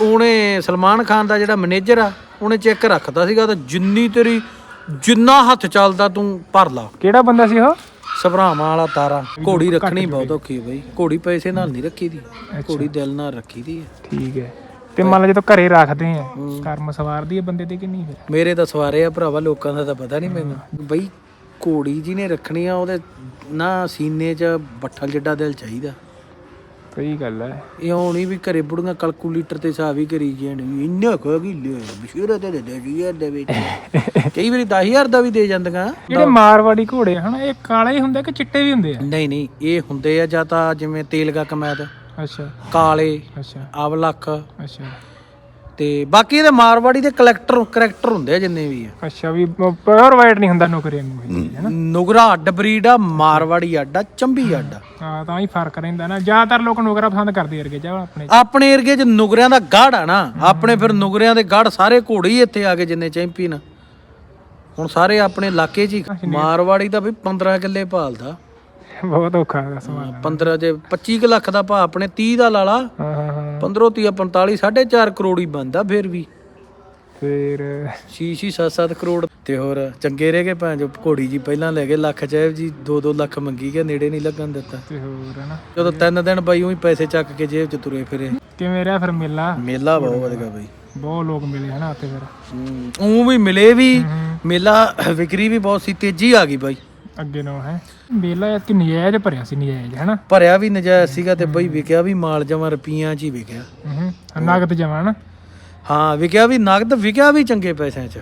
ਉਹਨੇ ਸਲਮਾਨ ਖਾਨ ਦਾ ਜਿਹੜਾ ਮੈਨੇਜਰ ਆ ਉਹਨੇ ਚੈੱਕ ਰੱਖਦਾ ਸੀਗਾ ਤਾਂ ਜਿੰਨੀ ਤੇਰੀ ਜਿੰਨਾ ਹੱਥ ਚੱਲਦਾ ਤੂੰ ਭਰ ਲਾ। ਕਿਹੜਾ ਬੰਦਾ ਸੀ ਉਹ? ਸਭਰਾਵਾਂ ਵਾਲਾ ਤਾਰਾ। ਘੋੜੀ ਰੱਖਣੀ ਬਹੁਤ ਔਖੀ ਹੈ ਬਈ। ਘੋੜੀ ਪੈਸੇ ਨਾਲ ਨਹੀਂ ਰੱਖੀ ਦੀ ਘੋੜੀ ਦਿਲ ਨਾਲ ਰੱਖੀ ਦੀ ਹੈ। ਠੀਕ ਹੈ। ਤੇ ਮੰਨ ਲਾ ਜਦੋਂ ਘਰੇ ਰੱਖਦੇ ਆ ਕਰਮ ਸਵਾਰਦੀ ਹੈ ਬੰਦੇ ਤੇ ਕਿ ਨਹੀਂ ਫਿਰ? ਮੇਰੇ ਤਾਂ ਸਵਾਰੇ ਆ ਭਰਾਵਾ ਲੋਕਾਂ ਦਾ ਤਾਂ ਪਤਾ ਨਹੀਂ ਮੈਨੂੰ। ਬਈ ਘੋੜੀ ਜੀ ਨੇ ਰੱਖਣੀ ਆ ਉਹਦੇ ਨਾ ਸੀਨੇ 'ਚ ਬੱਠਲ ਜਿੱਡਾ ਦਿਲ ਚਾਹੀਦਾ। ਸਹੀ ਗੱਲ ਹੈ। ਇਹ ਹੋਣੀ ਵੀ ਘਰੇ ਬੁੜੀਆਂ ਕੈਲਕੂਲੇਟਰ ਤੇ ਹਿਸਾਬ ਹੀ ਕਰੀ ਜਾਣ ਵੀ ਇੰਨਾ ਕੋ ਕੀ ਲੈ ਬਸ਼ੀਰਾ ਤੇ ਦੇ ਦੇ ਦੇ ਵਿੱਚ। ਕਈ ਵਾਰੀ 10000 ਦਾ ਵੀ ਦੇ ਜਾਂਦੀਆਂ। ਜਿਹੜੇ ਮਾਰਵਾੜੀ ਘੋੜੇ ਹਨਾ ਇਹ ਕਾਲੇ ਹੀ ਹੁੰਦੇ ਕਿ ਚਿੱਟੇ ਵੀ ਹੁੰਦੇ ਆ? ਨਹੀਂ ਨਹੀਂ ਇਹ ਹੁੰਦੇ ਆ ਜਾਂ ਤਾਂ ਜਿਵੇਂ ਤੇਲਗਾ ਕਮੈਦ ਅੱਛਾ। ਕਾਲੇ ਅੱਛਾ। ਅਵਲਖ। ਅੱਛਾ। ਤੇ ਬਾਕੀ ਇਹਦੇ ਮਾਰਵਾੜੀ ਦੇ ਕਲੈਕਟਰ ਕਰੈਕਟਰ ਹੁੰਦੇ ਆ ਜਿੰਨੇ ਵੀ ਆ। ਅੱਛਾ ਵੀ ਪਿਓਰ ਵਾਈਟ ਨਹੀਂ ਹੁੰਦਾ ਨੌਕਰੀਆਂ ਨੂੰ ਚੀਜ਼, ਹਨਾ? ਨੁਗਰਾ ਅੱਡ ਬਰੀਡ ਆ ਮਾਰਵਾੜੀ ਅੱਡ ਆ ਚੰਬੀ ਅੱਡ ਆ। ਹਾਂ ਤਾਂ ਹੀ ਫ਼ਰਕ ਰਹਿੰਦਾ ਨਾ। ਜ਼ਿਆਦਾਤਰ ਲੋਕ ਨੌਕਰਾ ਪਸੰਦ ਕਰਦੇ ਅਰਗੇ ਜਾ ਆਪਣੇ ਆਪਣੇ ਏਰੀਏ 'ਚ ਨੁਗਰਿਆਂ ਦਾ ਗੜ ਆ ਨਾ ਆਪਣੇ ਫਿਰ ਨੁਗਰਿਆਂ ਦੇ ਗੜ ਸਾਰੇ ਘੋੜੇ ਹੀ ਇੱਥੇ ਆ ਗਏ ਜਿੰਨੇ ਚੈਂਪੀਅਨ। ਹੁਣ ਸਾਰੇ ਆਪਣੇ ਇਲਾਕੇ 'ਚ ਹੀ ਮਾਰਵਾੜੀ ਦਾ ਵੀ 15 ਕਿੱਲੇ ਭਾਲਦਾ। ਬਹੁਤ ਔਖਾ ਹੈ ਸਮਾਨ 15 ਜੇ 25 ਕੁ ਲੱਖ ਦਾ ਭਾ ਆਪਣੇ 30 ਦਾ ਲਾਲਾ ਹਾਂ ਹਾਂ ਹਾਂ। 15 30 45 4.5 ਕਰੋੜ ਹੀ ਬੰਦਾ ਫਿਰ ਵੀ। ਫਿਰ ਛੀ ਛੀ 7-7 ਕਰੋੜ। ਤੇ ਹੋਰ ਚੰਗੇ ਰਹਿ ਗਏ ਭਾਂ ਜੋ ਘੋੜੀ ਜੀ ਪਹਿਲਾਂ ਲੈ ਗਏ ਲੱਖ ਚਾਹੇ ਜੀ 2-2 ਲੱਖ ਮੰਗੀ ਗਿਆ ਨੇੜੇ ਨਹੀਂ ਲੱਗਣ ਦਿੱਤਾ। ਤੇ ਹੋਰ ਹਨਾ ਜਦੋਂ ਤਿੰਨ ਦਿਨ ਬਾਈ ਉਹੀ ਪੈਸੇ ਚੱਕ ਕੇ ਜੇਬ 'ਚ ਤੁਰੇ ਫਿਰੇ। ਕਿਵੇਂ ਰਿਹਾ ਫਿਰ ਮੇਲਾ? ਮੇਲਾ ਬਹੁਤ ਵਧੀਆ ਬਾਈ। ਬਹੁਤ ਲੋਕ ਮਿਲੇ ਹਨਾ ਉੱਥੇ ਫਿਰ। ਉਹ ਵੀ ਮਿਲੇ ਵੀ। ਮੇਲਾ ਵਿਕਰੀ ਵੀ ਬਹੁਤ ਸੀ ਤੇਜ਼ੀ ਆ ਗਈ ਬਾਈ। ਅੱਗੇ ਨੂੰ ਹੈ। ਮੇਲਾ ਕਿ ਨਜਾਇਜ਼ ਭਰਿਆ ਸੀ ਨਜਾਇਜ਼ ਹਨਾ ਭਰਿਆ ਵੀ ਨਜਾਇਜ਼ ਸੀਗਾ ਤੇ ਬਈ ਵਿਕਿਆ ਵੀ ਮਾਲ ਜਮਾ ਰੁਪਈਆਂ 'ਚ ਹੀ ਵਿਕਿਆ। ਹੂੰ ਨਗਦ ਜਮਾ ਨਾ? ਹਾਂ ਵਿਕਿਆ ਵੀ ਨਗਦ ਵਿਕਿਆ ਵੀ ਚੰਗੇ ਪੈਸਿਆਂ 'ਚ।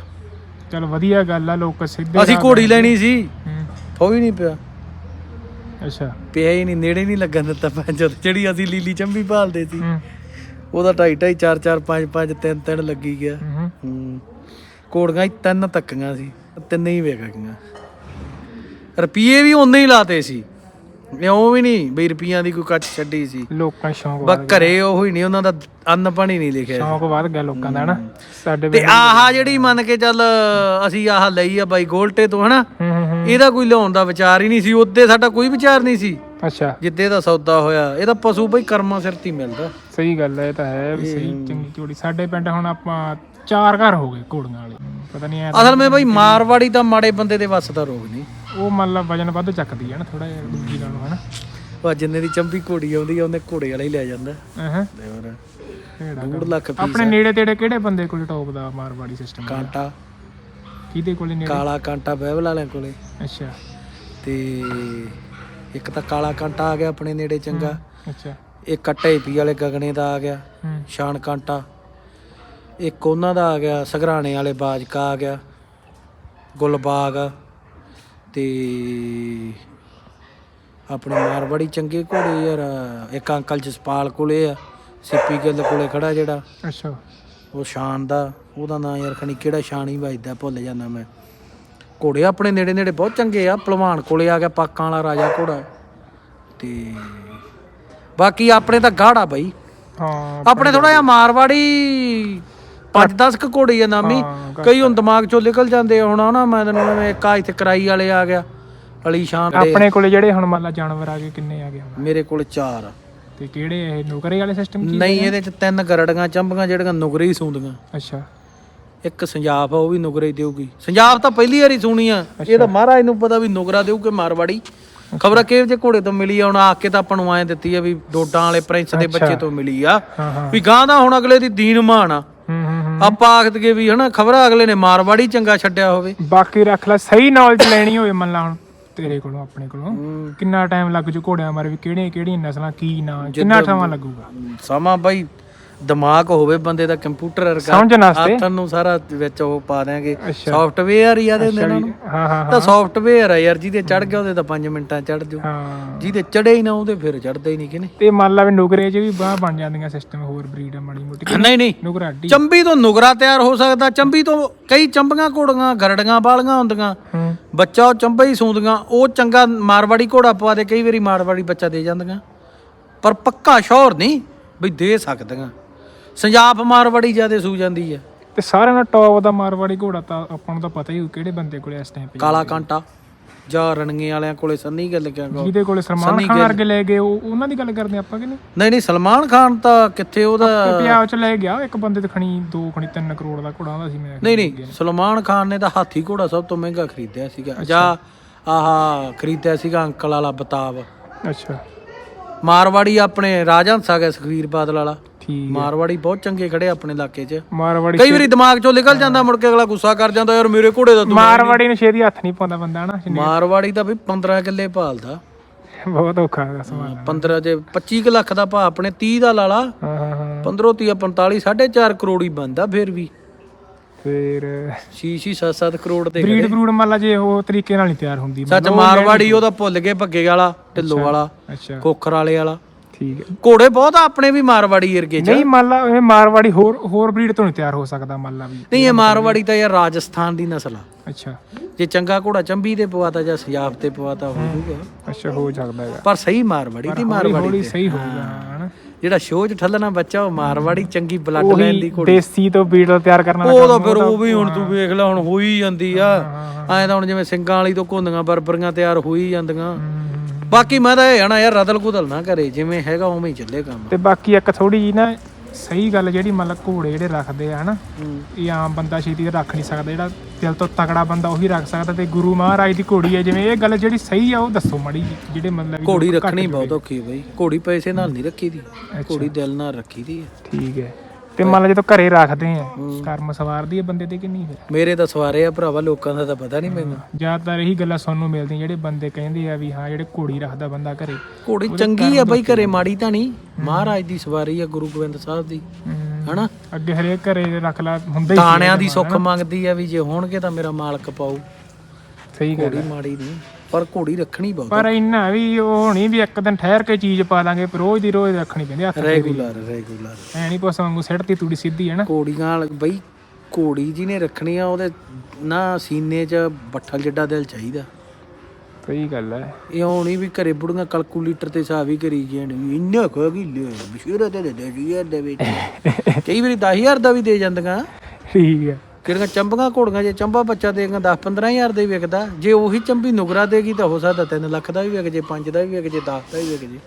ਚਲ ਵਧੀਆ ਗੱਲ ਆ ਲੋਕ ਸਿੱਧੇ ਅਸੀਂ ਘੋੜੀ ਲੈਣੀ ਸੀ। ਹੂੰ, ਹੋ ਹੀ ਨਹੀਂ ਪਿਆ। ਅੱਛਾ। ਪਿਆ ਹੀ ਨਹੀਂ ਨੇੜੇ ਨਹੀਂ ਲੱਗਣ ਦਿੱਤਾ ਪੈਂ ਜਦ ਜਿਹੜੀ ਅਸੀਂ ਲੀਲੀ ਚੰਬੀ ਭਾਲਦੇ ਸੀ। ਉਹਦਾ ਢਾਈ ਢਾਈ ਚਾਰ ਚਾਰ ਪੰਜ ਪੰਜ ਤਿੰਨ ਤਿੰਨ ਲੱਗੀ ਗਿਆ। ਹੂੰ ਕੋੜੀਆਂ ਹੀ। ਤਿੰਨ ਤੱਕੀਆਂ ਸੀ ਤਿੰਨੇ ਹੀ ਵੇਖ ਗਈਆਂ। ਰੁਪਈਏ ਵੀ ਉਨੇ ਹੀ ਲਾਤੇ ਸੀ। ਇਉਂ ਵੀ ਨਹੀਂ ਬਈ ਰੁਪਈਆਂ ਦੀ ਕੋਈ ਕੱਟ ਛੱਡੀ ਸੀ। ਲੋਕਾਂ ਸ਼ੌਂਕ ਬਸ ਘਰੇ ਉਹ ਹੀ ਨਹੀਂ ਉਹਨਾਂ ਦਾ ਅੰਨ ਪਾਣੀ ਨਹੀਂ ਲਿਖਿਆ। ਸ਼ੌਂਕ ਵੱਧ ਗਿਆ ਲੋਕਾਂ ਦਾ ਹਨਾ? ਸਾਡੇ ਤੇ ਆਹ ਜਿਹੜੀ ਮੰਨ ਕੇ ਚੱਲ ਅਸੀਂ ਆਹ ਲਈ ਆ ਬਾਈ ਗੋਲਟੇ ਤੋਂ ਹਨਾ? ਇਹਦਾ ਕੋਈ ਲਿਆਉਣ ਦਾ ਵਿਚਾਰ ਹੀ ਨਹੀਂ ਸੀ। ਉੱਤੇ ਸਾਡਾ ਕੋਈ ਵਿਚਾਰ ਨਹੀਂ ਸੀ। ਅੱਛਾ। ਜਿੱਦੇ ਦਾ ਸੌਦਾ ਹੋਇਆ ਇਹਦਾ ਪਸ਼ੂ ਬਈ ਕਰਮਾਂ ਸਿਰ ਤੇ ਮਿਲਦਾ। ਸਹੀ ਗੱਲ ਹੈ ਇਹ ਤਾਂ ਹੈ ਵੀ ਸਹੀ ਚੰਗੀ ਝੋੜੀ ਸਾਡੇ ਪਿੰਡ ਹੁਣ ਆਪਾਂ ਚਾਰ ਘਰ ਹੋ ਗਏ ਘੋੜੀਆਂ ਵਾਲੇ। ਪਤਾ ਨਹੀਂ ਅਸਲ ਵਿੱਚ ਬਈ ਮਾਰਵਾੜੀ ਤਾਂ ਮਾੜੇ ਬੰਦੇ ਦੇ ਵੱਸ ਦਾ ਰੋਗ ਨਹੀਂ। ਉਹ ਮੰਨ ਲਾ ਵਜਨ ਵੱਧ ਚੱਕਦੀ ਹੈ ਨਾ ਥੋੜਾ ਜਿਹਾ ਦੂਜੀ ਨਾਲੋਂ ਹਨਾ? ਉਹ ਜਿੰਨੇ ਦੀ ਚੰਬੀ ਘੋੜੀ ਆਉਂਦੀ ਆ ਉਹਨੇ ਘੋੜੇ ਵਾਲਾ ਹੀ ਲੈ ਜਾਂਦਾ। ਹਾਂ ਤੇ ਹੋਰ ਕਿਹੜਾ 2 ਲੱਖ ਪੀਸ ਆਪਣੇ ਨੇੜੇ ਤੇੜੇ ਕਿਹੜੇ ਬੰਦੇ ਕੋਲ ਟੌਪ ਦਾ ਮਾਰਵਾੜੀ ਸਿਸਟਮ ਕਾਂਟਾ। ਕਿਹਦੇ ਕੋਲੇ ਨੇੜੇ? ਕਾਲਾ ਕਾਂਟਾ ਬਹਿਬਲ ਵਾਲਿਆਂ ਕੋਲੇ। ਅੱਛਾ। ਤੇ ਇੱਕ ਤਾਂ ਕਾਲਾ ਕਾਂਟਾ ਆ ਗਿਆ ਆਪਣੇ ਨੇੜੇ ਚੰਗਾ। ਅੱਛਾ। ਇੱਕ ਕੱਟੇ ਪੀ ਵਾਲੇ ਗਗਨੇ ਦਾ ਆ ਗਿਆ ਹੂੰ। ਸ਼ਾਨ ਕਾਂਟਾ। ਇੱਕ ਉਹਨਾਂ ਦਾ ਆ ਗਿਆ ਸਗਰਾਣੇ ਵਾਲੇ ਬਾਜਕਾ ਆ ਗਿਆ ਗੁਲਬਾਗ। ਤੇ ਆਪਣੇ ਮਾਰਵਾੜੀ ਚੰਗੇ ਘੋੜੇ ਯਾਰ ਇੱਕ ਅੰਕਲ ਜਸਪਾਲ ਕੋਲੇ ਆ ਸਿੱਪੀ ਗਿੱਲ ਕੋਲੇ ਖੜਾ ਜਿਹੜਾ। ਅੱਛਾ। ਉਹ ਸ਼ਾਨ ਦਾ ਉਹਦਾ ਨਾਂ ਯਾਰ ਖਣੀ ਕਿਹੜਾ ਸ਼ਾਨ ਹੀ ਵੱਜਦਾ ਭੁੱਲ ਜਾਂਦਾ ਮੈਂ। ਘੋੜੇ ਆਪਣੇ ਨੇੜੇ ਨੇੜੇ ਬਹੁਤ ਚੰਗੇ ਆ ਪਹਿਲਵਾਨ ਕੋਲੇ ਆ ਗਿਆ ਪਾਕਾਂ ਵਾਲਾ ਰਾਜਾ ਘੋੜਾ। ਤੇ ਬਾਕੀ ਆਪਣੇ ਤਾਂ ਗਾੜਾ ਬਈ। ਹਾਂ ਆਪਣੇ ਥੋੜਾ ਜਿਹਾ ਮਾਰਵਾੜੀ 5-10 ਕ ਘੋੜੇ ਆ ਨਾਮੀ। ਕਈ ਹੁਣ ਦਿਮਾਗ ਚੋਂ ਨਿਕਲ ਜਾਂਦੇ ਆ ਹੁਣ ਹਨਾ ਮੈਂ ਤੈਨੂੰ ਇੱਕ ਆ ਇੱਥੇ ਕਰਾਈ ਵਾਲੇ ਆ ਗਿਆ ਅਲੀ ਸ਼ਾਨ ਦੇ ਆਪਣੇ ਕੋਲੇ ਜਿਹੜੇ ਹੁਣ ਮੰਨ ਲਾ ਜਾਨਵਰ ਆ ਗਏ ਕਿੰਨੇ ਆ ਗਏ ਹੁਣ? ਮੇਰੇ ਕੋਲ ਚਾਰ। ਆ। ਤੇ ਕਿਹੜੇ ਇਹ ਨੌਕਰੀ ਵਾਲੇ ਸਿਸਟਮ ਕੀ ਨਹੀਂ ਇਹਦੇ ਚ ਤਿੰਨ ਗਰੜੀਆਂ ਚੰਬੀਆਂ ਜਿਹੜੀਆਂ ਨੁਗਰੇ ਹੀ ਸੂੰਦੀਆਂ। ਅੱਛਾ। ਇੱਕ ਸੰਜਾਪ ਆ ਉਹ ਵੀ ਨੁਗਰੇ ਹੀ ਦੇਊਗੀ। ਸੰਜਾਪ ਤਾਂ ਪਹਿਲੀ ਵਾਰੀ ਸੁਣੀ ਆ। ਇਹ ਤਾਂ ਮਹਾਰਾਜ ਨੂੰ ਪਤਾ ਵੀ ਨੁਗਰਾ ਦੇਊ ਕਿ ਮਾਰਵਾੜੀ ਖਬਰ ਕਿਹੋ ਜੇ ਘੋੜੇ ਤੋਂ ਮਿਲੀ ਆ ਹੁਣ ਆ ਕੇ ਤਾਂ ਆਪਾਂ ਨੂੰ ਐਂ ਦਿੱਤੀ ਆ ਵੀ ਡੋਡਾਂ ਵਾਲੇ ਪ੍ਰਿੰਸ ਦੇ ਬੱਚੇ ਤੋਂ ਮਿਲੀ ਆ। ਵੀ ਗਾਂ ਦਾ ਹੁਣ ਅਗਲੇ ਦੀ ਦੀਨ ਮਾਨ ਆ। ਆਪਾਂ ਆਖਦਗੇ ਵੀ ਹਨਾ ਖਬਰ ਅਗਲੇ ਨੇ ਮਾਰਵਾੜੀ ਚੰਗਾ ਛੱਡਿਆ ਹੋਵੇ। ਬਾਕੀ ਰੱਖ ਲੈ ਸਹੀ ਨੌਲੇਜ ਲੈਣੀ ਹੋਵੇ ਮੰਨ ਲਾ ਹੁਣ ਤੇਰੇ ਕੋਲੋਂ ਆਪਣੇ ਕੋਲੋਂ। ਕਿੰਨਾ ਟਾਈਮ ਲੱਗ ਜੂ ਘੋੜਿਆਂ ਬਾਰੇ ਵੀ ਕਿਹੜੀਆਂ ਕਿਹੜੀਆਂ ਨਸਲਾਂ ਕੀ ਨਾਂ ਕਿੰਨਾ ਸਮਾਂ ਲੱਗੂਗਾ। ਸਮਾਂ ਬਾਈ ਦਿਮਾਗ ਹੋਵੇ ਬੰਦੇ ਦਾ ਕੰਪਿਊਟਰ ਵਰਗਾ ਸਮਝਣ ਵਾਸਤੇ? ਨੂੰ ਸਾਰਾ ਵਿੱਚ ਉਹ ਪਾ ਅੱਛਾ। ਸੌਫਟਵੇਅਰ ਹੀ ਆ ਦੇ ਇਹਨਾਂ ਨੂੰ। ਹਾਂ ਹਾਂ ਹਾਂ। ਤਾਂ ਸੌਫਟਵੇਅਰ ਆ ਯਾਰ ਜਿਹਦੇ ਚੜ ਗਿਆ ਉਹਦੇ ਤਾਂ 5 ਮਿੰਟਾਂ ਚੜ ਹਾਂ। ਜਿਹਦੇ ਚੜੇ ਹੀ ਨਾ ਉਹਦੇ ਫਿਰ ਚੜਦਾ ਹੀ ਨਹੀਂ ਕਿਨੇ ਤੇ ਮੰਨ ਲਾ ਵੀ ਨੁਗਰੇ 'ਚ ਵੀ ਬਾਹ ਬਣ ਜਾਂਦੀਆਂ ਸਿਸਟਮ ਹੋਰ ਬਰੀਡ ਮਾੜੀ ਮੋਟੀ। ਨਹੀਂ ਨਹੀਂ। ਨੁਗਰਾ ਅੱਡੀ। ਚੰਬੀ ਤੋਂ ਨੁਗਰਾ ਤਿਆਰ ਹੋ ਸਕਦਾ। ਚੰਬੀ ਤੋਂ ਕਈ ਚੰਬੀਆਂ ਘੋੜੀਆਂ ਗਰੜੀਆਂ ਵਾਲੀਆਂ ਹੁੰਦੀਆਂ। ਬੱਚਾ ਉਹ ਚੰਬਾ ਹੀ ਸੂੰਦੀਆਂ। ਉਹ ਚੰਗਾ ਮਾਰਵਾੜੀ ਘੋੜਾ ਪਵਾ ਦੇ ਕਈ ਵਾਰੀ ਮਾਰਵਾੜੀ ਬੱਚਾ ਦੇ ਜਾਂਦੀਆਂ। ਪਰ ਪੱਕਾ ਸ਼ੋਰ ਨਹੀਂ ਵੀ ਦੇ ਸਕਦੀਆਂ। ਸੰਜਾਪ ਮਾਰਵਾੜੀ ਜਿਆਦੇ ਸੂ ਜਾਂਦੀ ਹੈ ਤੇ ਸਾਰਿਆਂ ਨਾਲ ਟੌਪ ਦਾ ਮਾਰਵਾੜੀ ਘੋੜਾ ਤਾਂ ਆਪਾਂ ਨੂੰ ਤਾਂ ਪਤਾ ਹੀ ਹੋਊ ਕਿਹੜੇ ਬੰਦੇ ਕੋਲੇ ਇਸ ਟਾਈਮ ਕਾਲਾ ਕਾਂਟਾ ਜਾਂ ਰਣਗੇ ਵਾਲਿਆਂ ਕੋਲੇ ਸੰਨੀ ਗੱਲ ਕਿਆ ਕਹੋ। ਜਿਹਦੇ ਕੋਲੇ ਸਲਮਾਨ ਖਾਨ। ਵਰਗੇ ਲੈ ਗਏ ਉਹ ਉਹਨਾਂ ਦੀ ਗੱਲ ਕਰਦੇ ਆਪਾਂ ਕਿ ਨਹੀਂ? ਨਹੀਂ ਨਹੀਂ ਸਲਮਾਨ ਖਾਨ ਤਾਂ ਕਿੱਥੇ ਉਹਦਾ ਪੰਜਾਬ ਚ ਲੈ ਗਿਆ ਇੱਕ ਬੰਦੇ ਤੇ ਖਣੀ 2 ਖਣੀ 3 ਕਰੋੜ ਦਾ ਘੋੜਾ ਹੁੰਦਾ ਸੀ ਮੈਂ ਨਹੀਂ ਨਹੀਂ ਸਲਮਾਨ ਖਾਨ ਨੇ ਤਾਂ ਹਾਥੀ ਘੋੜਾ ਸਭ ਤੋਂ ਮਹਿੰਗਾ ਖਰੀਦਿਆ ਸੀਗਾ। ਜਾਂ ਆਹਾ ਖਰੀਦਿਆ ਸੀਗਾ ਅੰਕਲ ਵਾਲਾ ਬਤਾਬ ਅੱਛਾ। ਮਾਰਵਾੜੀ ਆਪਣੇ ਰਾਜਹੰਸਾ ਗਿਆ ਸੁਖਵੀਰ ਬਾਦਲ ਵਾਲਾ। ਠੀਕ ਮਾਰਵਾੜੀ ਬਹੁਤ ਚੰਗੇ ਖੜੇ ਆਪਣੇ ਇਲਾਕੇ 'ਚ। ਮਾਰਵਾੜੀ ਕਈ ਵਾਰੀ ਦਿਮਾਗ 'ਚੋਂ ਨਿਕਲ ਜਾਂਦਾ ਮੁੜ ਕੇ ਅਗਲਾ ਗੁੱਸਾ ਕਰ ਜਾਂਦਾ ਯਾਰ ਮੇਰੇ ਘੋੜੇ ਦਾ ਤੂੰ ਮਾਰਵਾੜੀ ਨੂੰ ਛੇਤੀ ਹੱਥ ਨਹੀਂ ਪਾਉਂਦਾ ਬੰਦਾ ਹਨਾ ਮਾਰਵਾੜੀ ਤਾਂ ਵੀ 15 ਕਿੱਲੇ ਭਾਲਦਾ। ਬਹੁਤ ਔਖਾ ਹੈਗਾ ਸਮਾਨ। 15 ਜੇ 25 ਕੁ ਲੱਖ ਦਾ ਭਾ ਆਪਣੇ 30 ਦਾ ਲਾਲਾ ਹਾਂ ਹਾਂ ਹਾਂ। 15 30 45 4.5 ਕਰੋੜ ਹੀ ਬੰਦਾ ਫਿਰ ਵੀ। ਫਿਰ 6 6 7 7 ਕਰੋੜ ਤੇ ਬਰੀਡ ਬਰੂਡ ਮੰਨ ਲਾ ਜੇ ਉਹ ਤਰੀਕੇ ਨਾਲ ਨਹੀਂ ਤਿਆਰ ਹੁੰਦੀ। ਸੱਚ ਮਾਰਵਾੜੀ ਉਹਦਾ ਭੁੱਲ ਗਏ ਭੱਗੇ ਵਾਲਾ ਢਿੱਲੋ ਵਾਲਾ ਅੱਛਾ। ਕੋਖਰ ਵਾਲੇ ਵਾਲਾ। ਠੀਕ ਹੈ। ਘੋੜੇ ਬਹੁਤ ਆ ਆਪਣੇ ਵੀ ਮਾਰਵਾੜੀ ਏਰਗੇ ਚ ਨਹੀਂ ਮੰਨ ਲਾ ਇਹ ਮਾਰਵਾੜੀ ਹੋਰ ਹੋਰ ਬਰੀਡ ਤੋਂ ਨਹੀਂ ਤਿਆਰ ਹੋ ਸਕਦਾ ਮੰਨ ਲਾ ਵੀ। ਨਹੀਂ ਇਹ ਮਾਰਵਾੜੀ ਤਾਂ ਯਾਰ ਰਾਜਸਥਾਨ ਦੀ ਨਸਲ ਆ। ਅੱਛਾ। ਜੇ ਚੰਗਾ ਘੋੜਾ ਚੰਬੀ ਤੇ ਪਵਾਤਾ ਜਾਂ ਸਿਆਫ ਤੇ ਪਵਾਤਾ ਹੋ। ਅੱਛਾ ਹੋ ਸਕਦਾ ਹੈਗਾ। ਪਰ ਸਹੀ ਮਾਰਵਾੜੀ ਦੀ ਮਾਰਵਾੜੀ ਤੇ। ਸਹੀ ਹੋਊਗਾ ਹਨਾ। ਜਿਹੜਾ ਸ਼ੋਅ 'ਚ ਠੱਲਣਾ ਬੱਚਾ ਉਹ ਮਾਰਵਾੜੀ ਚੰਗੀ ਬਲੱਡ ਲਾਈਨ ਉਹੀ ਦੀ ਘੋੜੀ। ਦੇਸੀ ਤੋਂ ਬਰੀਡ ਤਿਆਰ ਕਰਨਾ ਉਹ ਤਾਂ ਫਿਰ ਉਹ ਵੀ ਹੁਣ ਤੂੰ ਵੇਖ ਲੈ ਹੁਣ ਹੋ ਹੀ ਜਾਂਦੀ ਆ ਐਂ ਤਾਂ ਹੁਣ ਜਿਵੇਂ ਸਿੰਘਾਂ ਵਾਲੀ ਤੋਂ ਘੁੰਦੀਆਂ ਬਰਬਰੀਆਂ ਤਿਆਰ ਹੋ ਹੀ। ਜਾਂਦੀਆਂ ਬਾਕੀ ਮੈਂ ਤਾਂ ਇਹ ਹਣਾ ਯਾਰ ਰਦਲ ਕੁਦਲ ਨਾ ਕਰੇ ਜਿਵੇਂ ਹੈਗਾ ਉਵੇਂ ਹੀ ਚੱਲੇ ਕੰਮ। ਤੇ ਬਾਕੀ ਇੱਕ ਥੋੜੀ ਜੀ ਨਾ ਸਹੀ ਗੱਲ ਜਿਹੜੀ ਮੰਨ ਲਾ ਘੋੜੇ ਜਿਹੜੇ ਰੱਖਦੇ ਆ ਹਨਾ। ਇਹ ਆਮ ਬੰਦਾ ਛੇਤੀ ਤੇ ਰੱਖ ਨਹੀਂ ਸਕਦਾ ਜਿਹੜਾ ਦਿਲ ਤੋਂ ਤਕੜਾ ਬੰਦਾ ਉਹੀ ਰੱਖ ਸਕਦਾ ਤੇ ਗੁਰੂ ਮਹਾਰਾਜ ਦੀ ਘੋੜੀ ਹੈ ਜਿਵੇਂ ਇਹ ਗੱਲ ਜਿਹੜੀ ਸਹੀ ਆ ਉਹ ਦੱਸੋ ਮੜੀ ਜਿਹੜੇ ਮਤਲਬ ਘੋੜੀ ਰੱਖਣੀ। ਬਹੁਤ ਔਖੀ ਬਈ। ਘੋੜੀ ਪੈਸੇ ਨਾਲ ਨਹੀਂ ਰੱਖੀ ਦੀ ਘੋੜੀ ਦਿਲ ਨਾਲ ਰੱਖੀ ਦੀ ਹੈ ਠੀਕ ਹੈ। ਤੇ ਮੰਨ ਲਾ ਜਦੋਂ ਘਰੇ ਰੱਖਦੇ ਆ ਕਰਮ ਸਵਾਰਦੀ ਹੈ ਬੰਦੇ ਤੇ ਕਿ ਨਹੀਂ ਫਿਰ? ਮੇਰੇ ਤਾਂ ਸਵਾਰੇ ਆ ਭਰਾਵਾ ਲੋਕਾਂ ਦਾ ਤਾਂ ਪਤਾ ਨਹੀਂ ਮੈਨੂੰ। ਜ਼ਿਆਦਾਤਰ ਇਹੀ ਗੱਲਾਂ ਸੁਣਨ ਨੂੰ ਮਿਲਦੀਆਂ ਜਿਹੜੇ ਬੰਦੇ ਕਹਿੰਦੇ ਆ ਵੀ ਹਾਂ ਜਿਹੜੇ ਘੋੜੀ ਰੱਖਦਾ ਬੰਦਾ ਘਰੇ ਘੋੜੀ ਚੰਗੀ ਆ ਬਈ ਘਰੇ ਮਾੜੀ ਤਾਂ ਨਹੀਂ। ਮਹਾਰਾਜ ਦੀ ਸਵਾਰੀ ਆ ਗੁਰੂ ਗੋਬਿੰਦ ਸਾਹਿਬ ਦੀ ਹਨਾ? ਅੱਗੇ ਹਰੇਕ ਘਰੇ ਰੱਖ ਲਾ ਹੁੰਦਾ ਹੀ ਦਾਣਿਆਂ ਦੀ ਸੁੱਖ ਮੰਗਦੀ ਆ ਵੀ ਜੇ ਹੋਣਗੇ ਤਾਂ ਮੇਰਾ ਮਾਲਕ ਪਾਉ ਸਹੀ ਗੱਲ ਮਾੜੀ ਨਹੀਂ ਪਰ ਘੋੜੀ ਰੱਖਣੀ ਬਹੁਤ ਪਰ ਇੰਨਾ ਵੀ ਉਹ ਹੋਣੀ ਵੀ ਇੱਕ ਦਿਨ ਠਹਿਰ ਕੇ ਚੀਜ਼ ਪਾ ਦਾਂਗੇ ਪਰ ਰੋਜ਼ ਦੀ ਰੋਜ਼ ਰੱਖਣੀ ਪੈਂਦੀ ਹੱਥ ਤੇ ਰੈਗੂਲਰ ਰੈਗੂਲਰ ਐ ਨਹੀਂ ਪਸ ਵਾਂਗੂ ਸਿੱਟਤੀ ਤੂੜੀ ਸਿੱਧੀ ਹੈ ਨਾ। ਘੋੜੀਆਂ ਵਾਲ- ਬਈ ਘੋੜੀ ਜਿਹਨੇ ਰੱਖਣੀ ਆ ਉਹਦੇ ਨਾ ਸੀਨੇ 'ਚ ਬੱਠਲ ਜਿੱਡਾ ਦਿਲ ਚਾਹੀਦਾ। ਸਹੀ ਗੱਲ ਹੈ। ਇਹ ਹੋਣੀ ਵੀ ਘਰੇ ਬੁੜੀਆਂ ਕੈਲਕੂਲੇਟਰ ਤੇ ਹਿਸਾਬ ਹੀ ਕਰੀ ਜਾਣ ਵੀ ਇੰਨਾ ਕੋ ਕੀ ਲੈ ਬਸ਼ੀਰਾ ਤੇ ਦੇ ਦੇ ਦੇ ਵਿੱਚ। ਕਈ ਵਾਰੀ 10000 ਦਾ ਵੀ ਦੇ ਜਾਂਦੀਆਂ। ਠੀਕ ਹੈ। ਕਿਹੜੀਆਂ ਚੰਬੀਆਂ ਘੋੜੀਆਂ, ਜੇ ਚੰਬਾ ਬੱਚਾ ਦੇਗਾ 10 15000 ਦੇ ਹੀ ਵਿਕਦਾ। ਜੇ ਉਹੀ ਚੰਬੀ ਨੁਗਰਾ ਦੇਗੀ ਤਾਂ ਹੋ ਸਕਦਾ 3 ਲੱਖ ਦਾ ਵੀ ਵਿਕ ਜੇ 5 ਦਾ ਵੀ ਵਿਕ ਜੇ 10 ਦਾ ਵੀ ਵਿਕ ਜੇ।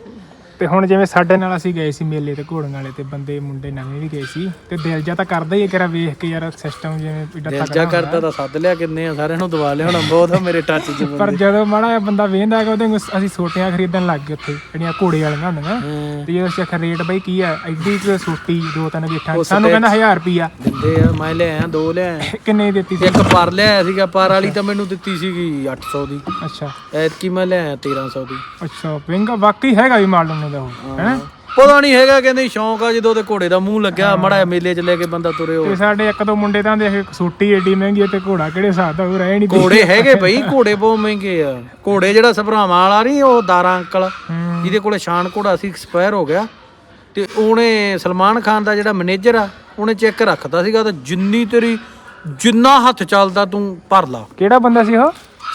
ਤੇ ਹੁਣ ਜਿਵੇਂ ਸਾਡੇ ਨਾਲ ਅਸੀਂ ਗਏ ਸੀ ਮੇਲੇ ਤੇ ਘੋੜੀਆਂ ਵਾਲੇ ਤੇ ਬੰਦੇ ਮੁੰਡੇ ਨਵੇਂ ਵੀ ਗਏ ਸੀ ਤੇ ਦਿਲ ਜਾ ਤਾਂ ਕਰਦਾ ਹੀ ਹੈ ਕਿਰਾ ਵੇਖ ਕੇ ਯਾਰ ਸਿਸਟਮ ਜਿਵੇਂ ਦਿਲ ਤਕੜਾ ਜਾ ਕਰਦਾ ਤਾਂ ਸੱਦ ਲਿਆ ਕਿੰਨੇ ਆ ਸਾਰਿਆਂ ਨੂੰ ਦਵਾ ਲਿਆ ਹੁਣ ਬਹੁਤ ਆ ਮੇਰੇ ਟੱਚ 'ਚ ਬੰਦੇ। ਪਰ ਜਦੋਂ ਮਾੜਾ ਜਿਹਾ ਬੰਦਾ ਵੇਂਦਾ ਹੈਗਾ ਉਹਦੇ ਵਾਂਗੂ ਅਸੀਂ ਸੋਟੀਆਂ ਖਰੀਦਣ ਲੱਗ ਗਏ ਉੱਥੇ ਜਿਹੜੀਆਂ ਘੋੜੇ ਵਾਲੀਆਂ ਹੁੰਦੀਆਂ। ਤੇ ਜਦੋਂ ਅਸੀਂ ਆਖਿਆ ਰੇਟ ਬਈ ਕੀ ਹੈ ਐਡੀ ਕੁ ਸੋਟੀ ਦੋ ਤਿੰਨ ਗੇਠਾਂ ਸਾਨੂੰ ਕਹਿੰਦਾ 1000 ਰੁਪਿਆ ਦਿੰਦੇ ਆ ਮੈਂ ਲਿਆਇਆ ਦੋ ਲਿਆਇਆ ਕਿੰਨੇ ਦੀ ਦਿੱਤੀ ਸੀ? ਇੱਕ ਪਰ ਲਿਆਇਆ ਸੀਗਾ ਪਰ ਵਾਲੀ ਤਾਂ ਮੈਨੂੰ ਦਿੱਤੀ ਸੀਗੀ 800 ਦੀ। ਅੱਛਾ। ਐਤਕੀ ਮੈਂ ਲਿਆਇਆ 1300 ਦੀ। ਅੱਛਾ ਮਹਿੰਗਾ ਵਾਕਈ ਹੈਗਾ ਵੀ ਮਾਡਲ ਨੇ ਦਾ ਉਹ ਹੈ। ਪਤਾ ਨਹੀਂ ਹੈਗਾ ਕਹਿੰਦੇ ਸ਼ੌਂਕ ਆ ਜਦੋਂ ਉਹਦੇ ਘੋੜੇ ਦਾ ਮੂੰਹ ਲੱਗਿਆ ਮੜਾ ਮੇਲੇ 'ਚ ਲੈ ਕੇ ਬੰਦਾ ਤੁਰੇ ਹੋ ਤੇ ਸਾਡੇ ਇੱਕ ਦੋ ਮੁੰਡੇ ਤਾਂ ਦੇਖ ਸੂਟੀ ਏਡੀ ਮਹਿੰਗੀ ਤੇ ਘੋੜਾ ਕਿਹੜੇ ਹਿਸਾਬ ਦਾ ਉਹ ਰਹਿ ਨਹੀਂ ਘੋੜੇ ਹੈਗੇ ਬਈ ਘੋੜੇ ਬਹੁਤ ਮਹਿੰਗੇ ਆ। ਘੋੜੇ ਜਿਹੜਾ ਸਭਰਾਵਾਂ ਵਾਲਾ ਨਹੀਂ ਉਹ ਦਾਰਾ ਅੰਕਲ ਜਿਹਦੇ ਕੋਲੇ ਸ਼ਾਨ ਘੋੜਾ ਸੀ ਐਕਸਪਾਇਰ ਹੋ ਗਿਆ। ਤੇ ਉਹਨੇ ਸਲਮਾਨ ਖਾਨ ਦਾ ਜਿਹੜਾ ਮੈਨੇਜਰ ਆ ਉਹਨੇ ਚੈੱਕ ਰੱਖਦਾ ਸੀਗਾ ਤਾਂ ਜਿੰਨੀ ਤੇਰੀ ਜਿੰਨਾ ਹੱਥ ਚੱਲਦਾ ਤੂੰ ਭਰ ਲਾ। ਕਿਹੜਾ ਬੰਦਾ ਸੀ ਉਹ?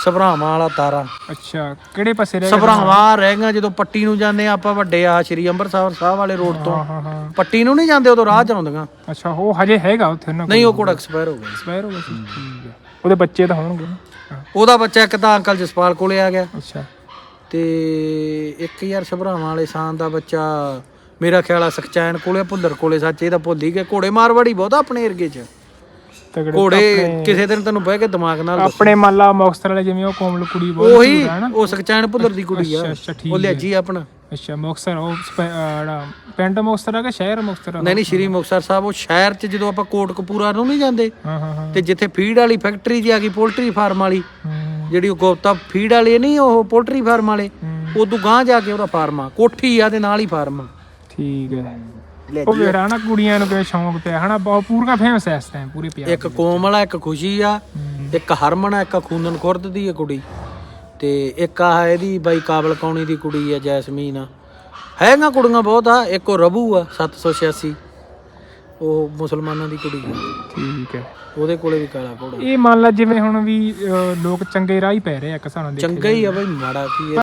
ਸਭਰਾਵਾਂ ਵਾਲਾ ਤਾਰਾ। ਅੱਛਾ ਕਿਹੜੇ ਪਾਸੇ ਰਹਿ ਗਿਆ ਸਭਰਾਵਾਂ ਰਹਿ ਗਿਆ ਜਦੋਂ ਪੱਟੀ ਨੂੰ ਜਾਂਦੇ ਆ ਆਪਾਂ ਵੱਡੇ ਆ ਸ਼੍ਰੀ ਅੰਮ੍ਰਿਤਸਰ ਸਾਹਿਬ ਵਾਲੇ ਰੋਡ ਤੋਂ। ਹਾਂ ਹਾਂ ਹਾਂ। ਪੱਟੀ ਨੂੰ ਨਹੀਂ ਜਾਂਦੇ ਉਦੋਂ ਰਾਹ ਚ ਆਉਂਦੀਆਂ। ਅੱਛਾ ਉਹ ਹਜੇ ਹੈਗਾ ਉੱਥੇ ਉਹਨਾਂ ਨਹੀਂ ਉਹ ਘੋੜਾ ਐਕਸਪਾਇਰ ਹੋ ਗਿਆ ਐਕਸਪਾਇਰ ਹੋ ਗਿਆ ਸੀ ਠੀਕ ਹੈ। ਉਹਦੇ ਬੱਚੇ ਤਾਂ ਹੋਣਗੇ ਨਾ? ਹਾਂ, ਉਹਦਾ ਬੱਚਾ ਇੱਕ ਤਾਂ ਅੰਕਲ ਜਸਪਾਲ ਕੋਲੇ ਆ ਗਿਆ। ਅੱਛਾ। ਤੇ ਇੱਕ ਯਾਰ ਸਭਰਾਵਾਂ ਵਾਲੇ ਸਾਨ ਦਾ ਬੱਚਾ ਮੇਰਾ ਖਿਆਲ ਆ ਸਖਚੈਨ ਕੋਲੇ ਭੁੱਲਰ ਕੋਲੇ ਸੱਚ ਇਹਦਾ ਭੁੱਲ ਹੀ ਗਿਆ ਘੋੜੇ ਮਾਰਵਾੜੀ ਬਹੁਤਾ ਆਪਣੇ ਏਰੀਏ 'ਚ। ਤਗੜੇ ਘੋੜੇ ਕਿਸੇ ਦਿਨ ਤੈਨੂੰ ਬਹਿ ਕੇ ਦਿਮਾਗ ਨਾਲ ਆਪਣੇ ਮੰਨ ਲਾ ਮੁਕਤਸਰ ਵਾਲੇ ਜਿਵੇਂ ਉਹ ਕੋਮਲ ਕੁੜੀ ਬਹੁਤ ਉਹੀ ਉਹ ਸਖਚੈਨ ਭੁੱਲਰ ਦੀ ਕੁੜੀ ਆ। ਉਹ ਲਿਆਜੀ ਆਪਣਾ। ਅੱਛਾ ਮੁਕਤਸਰ ਉਹ ਪਿੰਡ ਮੁਕਤਸਰ ਆ ਕਿ ਸ਼ਹਿਰ ਮੁਕਤਸਰ ਆ? ਨਹੀਂ ਨਹੀਂ ਸ਼੍ਰੀ ਮੁਕਤਸਰ ਸਾਹਿਬ ਉਹ ਸ਼ਹਿਰ 'ਚ ਜਦੋਂ ਆਪਾਂ ਕੋਟਕਪੂਰਾ ਨੂੰ ਨਹੀਂ ਜਾਂਦੇ ਤੇ ਜਿੱਥੇ ਫੀਡ ਵਾਲੀ ਫੈਕਟਰੀ ਜੀ ਆ ਗਈ ਪੋਲਟਰੀ ਫਾਰਮ ਵਾਲੀ ਜਿਹੜੀ ਉਹ ਗੋਪਤਾ ਫੀਡ ਵਾਲੇ ਨਹੀਂ ਉਹ ਪੋਲਟਰੀ ਫਾਰਮ ਵਾਲੇ ਉਦੋਂ ਗਾਂ ਜਾ ਕੇ ਉਹਦਾ ਫਾਰਮ ਆ। ਕੋਠੀ ਆ ਤੇ ਨਾਲ ਹੀ ਫਾਰਮ ਆ। ਠੀਕ ਹੈ। ਉਹ ਵੇਰਾ ਨਾ ਕੁੜੀਆਂ ਨੂੰ ਕਿਵੇਂ ਸ਼ੌਂਕ ਪਿਆ। ਹਨਾ ਬਹੁਤ ਪੂਰੀਆਂ ਫੇਮਸ ਐ ਇਸ ਟਾਈਮ ਪੂਰੇ ਪੰਜਾਬ ਇੱਕ ਕੋਮਲ ਆ ਇੱਕ ਖੁਸ਼ੀ ਆ ਇੱਕ ਹਰਮਨ ਆ ਇੱਕ ਖੂਨਨ ਖੁਰਦ ਦੀ ਆ ਕੁੜੀ। ਤੇ ਇੱਕ ਆ ਇਹਦੀ ਬਾਈ ਕਾਬਲ ਕੌਣੀ ਦੀ ਕੁੜੀ ਆ ਜੈਸਮੀਨ ਆ। ਹੈਗਾ ਕੁੜੀਆਂ ਬਹੁਤ ਆ ਇੱਕ ਉਹ ਰਬੂ ਆ 786 ਉਹ ਮੁਸਲਮਾਨਾਂ ਦੀ ਕੁੜੀ ਆ। ਠੀਕ ਹੈ ਉਹਦੇ ਕੋਲੇ ਵੀ ਕਾਲਾ ਘੋੜਾ। ਇਹ ਮੰਨ ਲਾ ਜਿਵੇਂ ਹੁਣ ਵੀ ਅਹ, ਲੋਕ ਚੰਗੇ ਰਾਹ ਹੀ ਪੈ ਰਹੇ ਆ ਇੱਕ ਸਾਨੂੰ ਦੇਖ ਚੰਗਾ ਹੀ ਆ ਬਈ ਮਾੜਾ ਕੀ ਆ